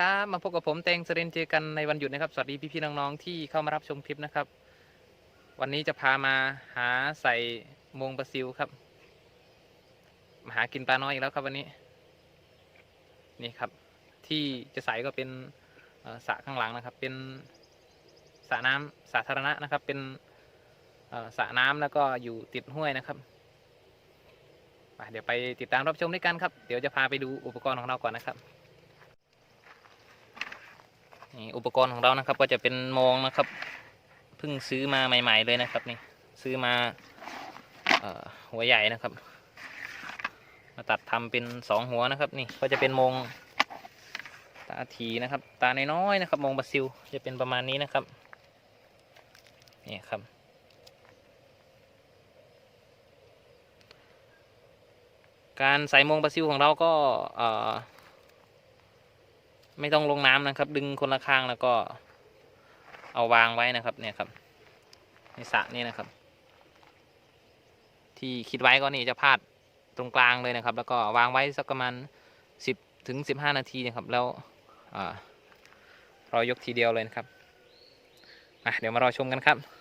ครับมาพบกับผมเตงเสเรนเจอกันในวันหยุดนะครับสวัสดีพี่ๆน้องๆที่เข้ามารับชมคลิปนะครับ วันนี้จะพามาหาใส่มงปลาซิวครับมาหากินปลาน้อยอีกแล้วครับวันนี้ นี่ครับ ที่จะใส่ก็เป็นสระข้างหลังนะครับ เป็นสระน้ำสาธารณะนะครับ เป็นสระน้ำแล้วก็อยู่ติดห้วยนะครับเดี๋ยวไปติดตามรับชมด้วยกันครับ เดี๋ยวจะพาไปดูอุปกรณ์ของเราก่อนนะครับ นี่อุปกรณ์ของเรานะครับ ก็จะเป็นโมงนะครับเพิ่งซื้อมาใหม่ ๆ เลยนะครับนี่ซื้อมาหัวใหญ่นะครับ มาตัดทำเป็นสองหัวนะครับ นี่ก็จะเป็นมงตาถีนะครับ ตาน้อยๆนะครับมงบาซิลจะเป็นประมาณนี้นะครับนี่ครับการใส่มงบาซิลของเราก็เอ่อ ไม่ต้องลงน้ำนะครับ ดึงคนละข้างแล้วก็ เอาวางไว้นะครับ เนี่ยครับ ในสระนี่นะครับ ที่คิดไว้ก็นี่จะพาดตรงกลางเลยนะครับ แล้วก็วางไว้สักประมาณสิบถึงสิบห้านาทีนะครับ แล้วอ่าเรายกทีเดียวเลยนะครับเดี๋ยวมารอชมกันครับ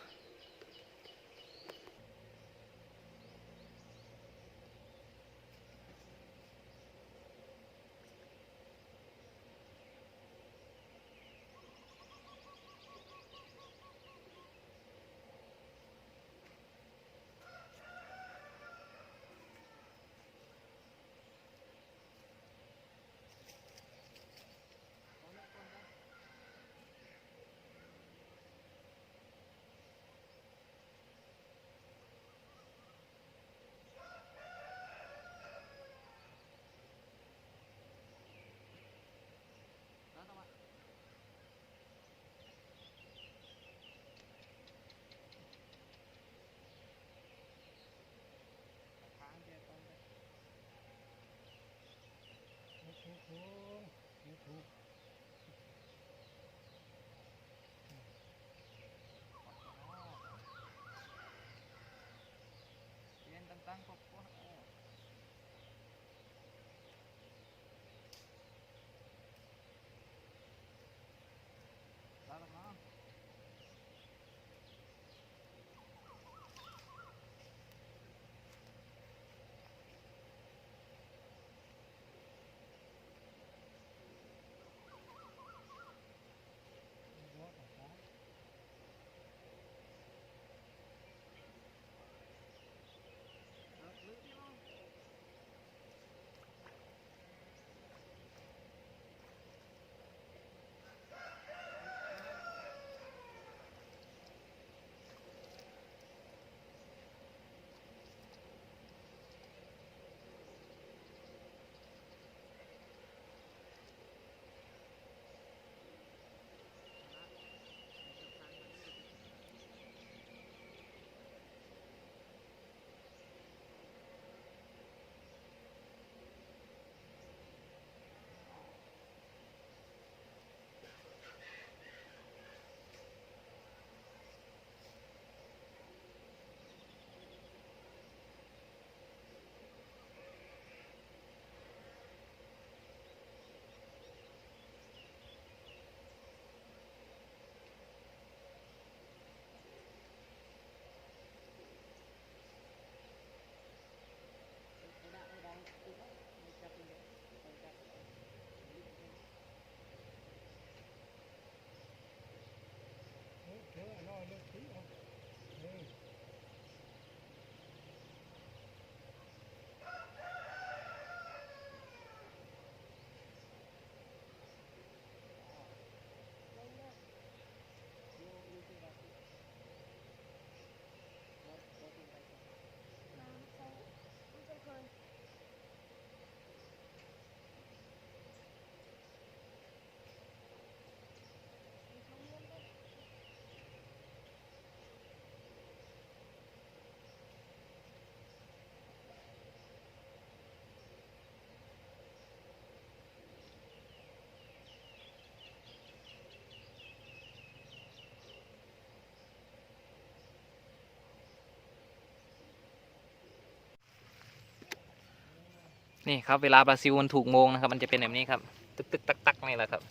นี่ครับเวลาปลาซิวมันถูกโมงนะครับ มันจะเป็นแบบนี้ครับตึกตึกตักตักนี่แหละครับ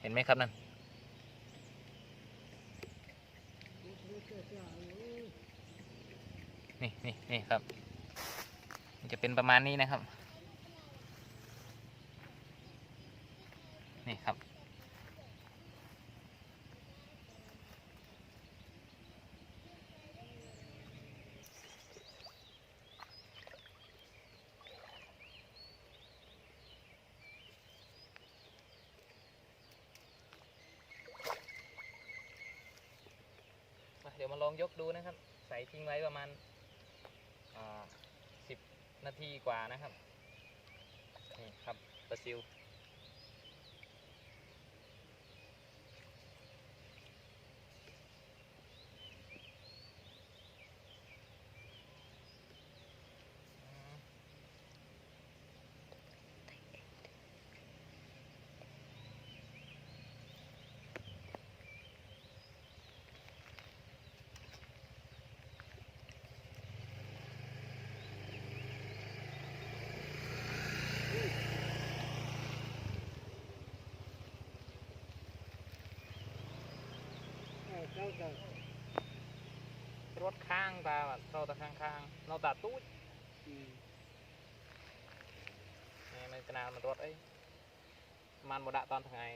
เห็นไหมครับนั่นนี่นี่นี่ครับ จะเป็นประมาณนี้นะครับ เดี๋ยวมาลองยกดูนะครับ ใส่ทิ้งไว้ประมาณสิบนาทีกว่านะครับ นี่ครับปลาซิว ទៅរត់ខាងតាទៅទៅខាងខាងនៅតាទូចនេះនៅកណាលមិនរត់អីស្មានមកដាក់តនថ្ងៃ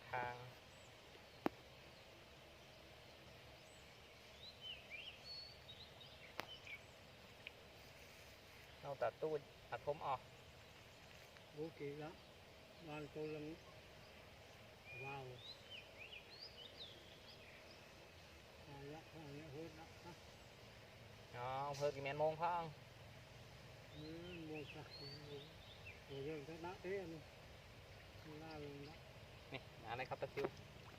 นานมันรถไอ้มันบดะตอนทางไงเราตาข้างข้างๆเราตาตู้ดอัดผมออก bố kỳ lắm ban tôi lắm vào à, lắc hàng nhẹ hốt lắc ha อ๋อเพิ่มกี่เมนโมงพ่อง ừ, mua sạc rồi giờ cái đá thế này la lên đó นี่อะครับตะคิว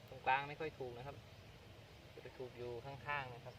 ตรงกลางไม่ค่อยถูกนะครับจะไปถูกอยู่ข้างๆนะครับ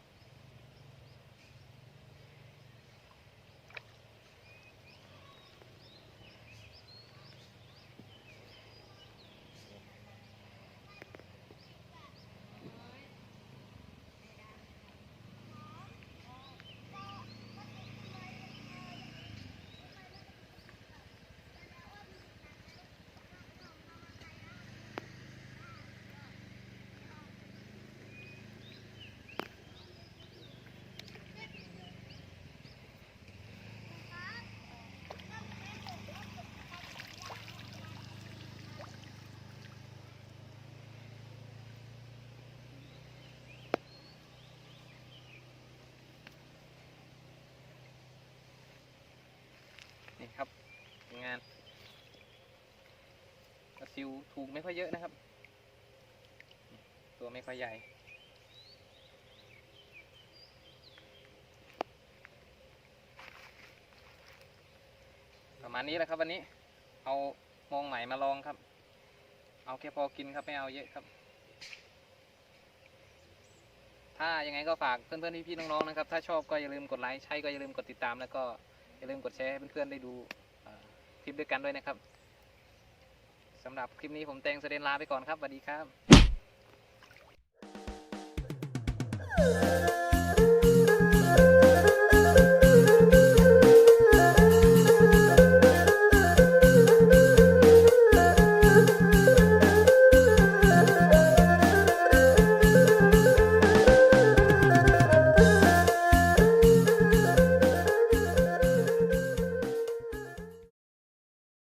งานปลาซิวถูกไม่ค่อยเยอะนะครับ ตัวไม่ค่อยใหญ่ประมาณนี้แหละครับวันนี้ เอามองใหม่มาลองครับ เอาแค่พอกินครับไม่เอาเยอะครับ ถ้ายังไงก็ฝากเพื่อนๆพี่ๆน้องๆนะครับ ถ้าชอบก็อย่าลืมกดไลค์ใช่ก็อย่าลืมกดติดตามแล้วก็อย่าลืมกดแชร์ให้เพื่อนๆได้ดู คลิปด้วยกันด้วยนะครับสำหรับคลิปนี้ผมแตงเสเดนลาไปก่อนครับสวัสดีครับ